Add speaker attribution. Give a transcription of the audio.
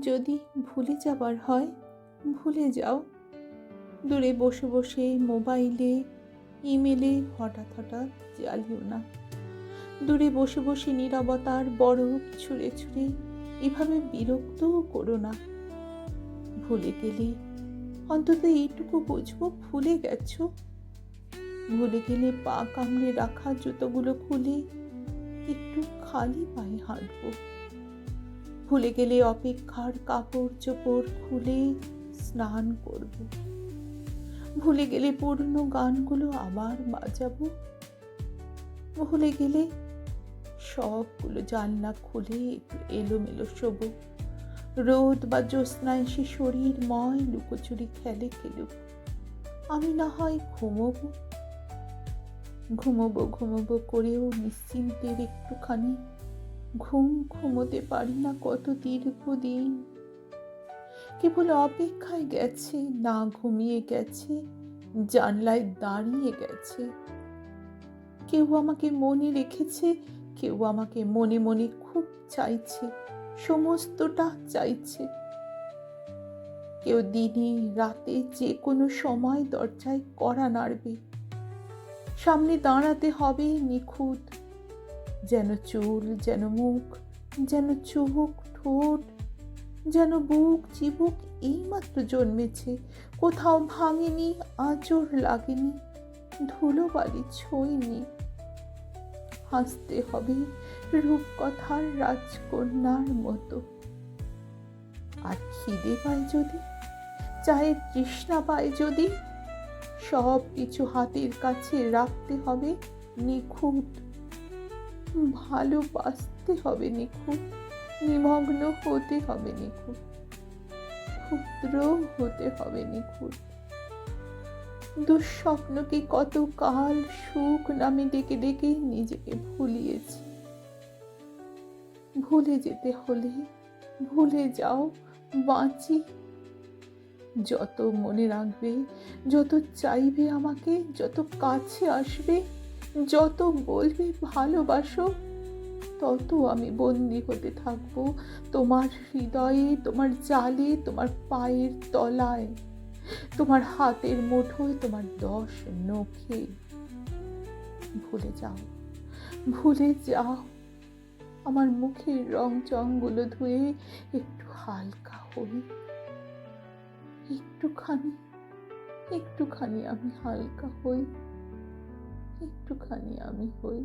Speaker 1: যদি ভুলে যাবার হয়, ভুলে যাও। দূরে বসে বসে মোবাইলে, ইমেলে হঠাৎ হঠাৎ জ্বালিও না। দূরে বসে বসে নীরবতার বরফ ছুঁড়ে ছুঁড়ে এভাবে বিরক্তও করো না। ভুলে গেলে অন্তত এইটুকু বুঝব, ভুলে গেছো? ভুলে গেলে পা কামড়ে রাখা জুতোগুলো খুলে একটু খালি পায়ে হাঁটবো। ভুলে গেলে অপেক্ষার কাপড় চোপড় খুলে স্নান করব। ভুলে গেলে পুরনো গানগুলো আবার বাজাবো। ভুলে গেলে সবগুলো জানলা খুলে একটু এলোমেলো শোবো। রোদ বা জ্যোৎস্নায় সে শরীর ময় লুকোচুরি খেলে খেলুক। আমি না হয় ঘুমোবো। ঘুমোবো ঘুমোবো করেও নিশ্চিন্তের একটুখানি ঘুম ঘুমোতে পারি না কত দীর্ঘদিন। কেবল অপেক্ষায় গেছে, না ঘুমিয়ে গেছে, জানলায় দাঁড়িয়ে গেছে। কেউ আমাকে মনে রেখেছে, কেউ আমাকে মনে মনে খুব চাইছে, সমস্তটা চাইছে। কেউ দিনে, রাতে যে কোনো সময় দরজায় কড়া নাড়বে। সামনে দাঁড়াতে হবে নিখুঁত। যেন চুল, যেন মুখ, যেন চোখ, ঠোঁট, যেন বুক, চিবুক এইমাত্র জন্মেছে। কোথাও ভাঙেনি, আঁচড় লাগেনি, ধুলো বালি ছোঁয়নি। হাসতে হবে রূপকথার রাজকন্যার মতো। আর খিদে পায় যদি, চায়ের তৃষ্ণা পায় যদি সব কিছু হাতের কাছে রাখতে হবে নিখুঁত। ভালোবাসতে হবে নিখুঁত, নিমগ্ন হতে হবে নিখুঁত, ক্ষুদ্র হতে হবে নিখুঁত। দুঃস্বপ্নকে কত কাল সুখ নামে ডেকে ডেকে নিজেকে ভুলিয়েছি। ভুলে যেতে হলে ভুলে যাও, বাঁচি। যত মনে রাখবে, যত চাইবে আমাকে, যত কাছে আসবে যত বলবে ভালোবাসো, তত আমি বন্দি হতে থাকব। তোমার হৃদয়ে, তোমার জালে, তোমার পায়ের তলায়, তোমার হাতের মুঠোয়, তোমার দশ নখে। ভুলে যাও ভুলে যাও, আমার মুখের রং চংগুলো ধুয়ে একটু হালকা হই। একটুখানি একটুখানি আমি হালকা হই। একটুখানি আমি হই